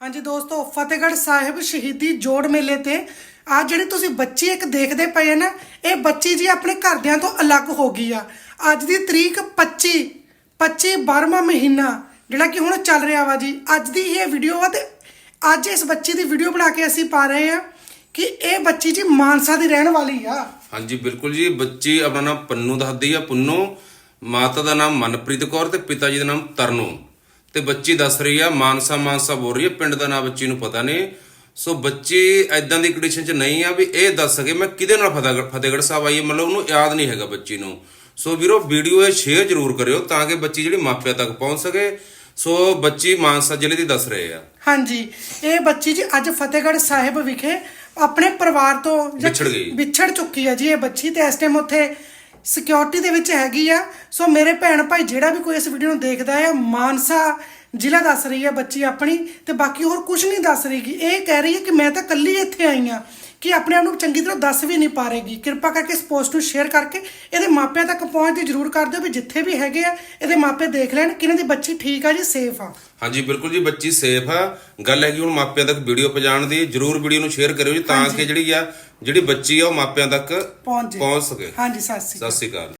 ਹਾਂਜੀ ਦੋਸਤੋ, ਫਤਿਹਗੜ੍ਹ ਸਾਹਿਬ ਸ਼ਹੀਦੀ ਜੋੜ ਮੇਲੇ ਤੇ ਆ ਜਿਹੜੀ ਤੁਸੀਂ ਬੱਚੀ ਇੱਕ ਦੇਖਦੇ ਪਏ ਆ ਨਾ, ਇਹ ਬੱਚੀ ਜੀ ਆਪਣੇ ਘਰਦਿਆਂ ਤੋਂ ਅਲੱਗ ਹੋ ਗਈ ਆ। ਅੱਜ ਦੀ ਤਰੀਕ 25 25 12ਵਾਂ ਮਹੀਨਾ ਜਿਹੜਾ ਕਿ ਹੁਣ ਚੱਲ ਰਿਹਾ ਵਾ ਜੀ। ਅੱਜ ਦੀ ਇਹ ਵੀਡੀਓ ਵਾ ਤੇ ਅੱਜ ਇਸ ਬੱਚੀ ਦੀ ਵੀਡੀਓ ਬਣਾ ਕੇ ਅਸੀਂ ਪਾ ਰਹੇ ਆ ਕਿ ਇਹ ਬੱਚੀ ਜੀ ਮਾਨਸਾ ਦੀ ਰਹਿਣ ਵਾਲੀ ਆ। ਹਾਂਜੀ, ਬਿਲਕੁਲ ਜੀ। ਬੱਚੀ ਆਪਣਾ ਨਾਮ ਪੰਨੂ ਦੱਸਦੀ ਆ। ਪੁੰਨੂ, ਮਾਤਾ ਦਾ ਨਾਮ ਮਨਪ੍ਰੀਤ ਕੌਰ ਤੇ ਪਿਤਾ ਜੀ ਦਾ ਨਾਮ ਤਰਨੂ। ਤੇ ਬੱਚੀ ਦੱਸ ਰਹੀ ਆ ਮਾਨਸਾ ਮਾਨਸਾ ਬੋਲ ਰਹੀ ਆ ਪਿੰਡ ਦਾ ਨਾਮ ਬੱਚੀ ਨੂੰ ਪਤਾ ਨਹੀਂ। ਸੋ ਬੱਚੀ ਐਦਾਂ ਦੀ ਕੰਡੀਸ਼ਨ 'ਚ ਨਹੀਂ ਆ ਵੀ ਇਹ ਦੱਸ ਸਕੇ ਮੈਂ ਕਿਹਦੇ ਨਾਲ ਫਤਿਹਗੜ੍ਹ ਫਤਿਹਗੜ੍ਹ ਸਾਹਿਬ ਆਈ ਹਾਂ, ਮਤਲਬ ਉਹਨੂੰ ਯਾਦ ਨਹੀਂ ਹੈਗਾ ਬੱਚੀ ਨੂੰ। ਸੋ ਵੀਰੋ ਵੀਡੀਓ ਇਹ ਸ਼ੇਅਰ ਜ਼ਰੂਰ ਕਰਿਓ ਤਾਂ ਕਿ ਬੱਚੀ ਜਿਹੜੀ ਮਾਪਿਆਂ ਤੱਕ ਪਹੁੰਚ ਸਕੇ। ਸੋ ਬੱਚੀ ਮਾਨਸਾ ਜ਼ਿਲ੍ਹੇ ਦੀ ਦੱਸ ਰਹੇ ਆ। ਹਾਂਜੀ ਇਹ ਬੱਚੀ ਜੀ ਅੱਜ ਫਤਿਹਗੜ੍ਹ ਸਾਹਿਬ ਵਿਖੇ ਆਪਣੇ ਪਰਿਵਾਰ ਤੋਂ ਜਾਂ ਵਿਛੜ ਗਈ। ਵਿਛੜ ਚੁੱਕੀ ਹੈ ਜੀ ਇਹ ਬੱਚੀ ਤੇ ਇਸ ਟਾਈਮ ਉੱਥੇ ਸਿਕਿਉਰਿਟੀ ਦੇ ਵਿੱਚ ਹੈਗੀ ਆ। ਸੋ ਮੇਰੇ ਭੈਣ ਭਾਈ ਜਿਹੜਾ ਵੀ ਕੋਈ ਇਸ ਵੀਡੀਓ ਨੂੰ ਦੇਖਦਾ ਹੈ ਮਾਨਸਾ ਜ਼ਿਲ੍ਹਾ ਦੱਸ ਰਹੀ ਹੈ ਬੱਚੀ ਆਪਣੀ ਤੇ ਬਾਕੀ ਹੋਰ ਕੁਝ ਨਹੀਂ ਦੱਸ ਰਹੀਗੀ ਇਹ ਕਹਿ ਰਹੀ ਹੈ ਕਿ ਮੈਂ ਤਾਂ ਇਕੱਲੀ ਇੱਥੇ ਆਈ ਆ। ਕਿ ਆਪਣੇ ਆਪ ਨੂੰ ਚੰਗੀ ਤਰ੍ਹਾਂ ਦੱਸ ਵੀ ਨਹੀਂ ਪਾ ਰਹੇਗੀ ਕਿਰਪਾ ਕਰਕੇ ਇਸ ਪੋਸਟ ਨੂੰ ਸ਼ੇਅਰ ਕਰਕੇ ਇਹਦੇ ਮਾਪਿਆਂ ਤੱਕ ਪਹੁੰਚਦੀ ਜ਼ਰੂਰ ਕਰ ਦਿਓ ਵੀ ਜਿੱਥੇ ਵੀ ਹੈਗੇ ਆ ਇਹਦੇ ਮਾਪੇ ਦੇਖ ਲੈਣ ਕਿ ਇਹਨਾਂ ਦੀ ਬੱਚੀ ਠੀਕ ਆ ਜੀ ਸੇਫ ਆ। ਹਾਂਜੀ ਬਿਲਕੁਲ ਜੀ ਬੱਚੀ ਸੇਫ ਆ। ਗੱਲ ਹੈਗੀ ਹੁਣ ਮਾਪਿਆਂ ਤੱਕ ਵੀਡੀਓ ਪਹੁੰਚਾਉਣ ਦੀ ਜਰੂਰ ਵੀਡੀਓ ਨੂੰ ਸ਼ੇਅਰ ਕਰਿਓ ਜੀ ਤਾਂ ਕਿ ਜਿਹੜੀ ਆ ਜਿਹੜੀ ਬੱਚੀ ਆ ਉਹ ਮਾਪਿਆਂ ਤੱਕ ਪਹੁੰਚ ਪਹੁੰਚ ਸਕੇ। ਹਾਂਜੀ ਸਤਿ ਸ਼੍ਰੀ ਅਕਾਲ। ਸਤਿ ਸ਼੍ਰੀ ਅਕਾਲ।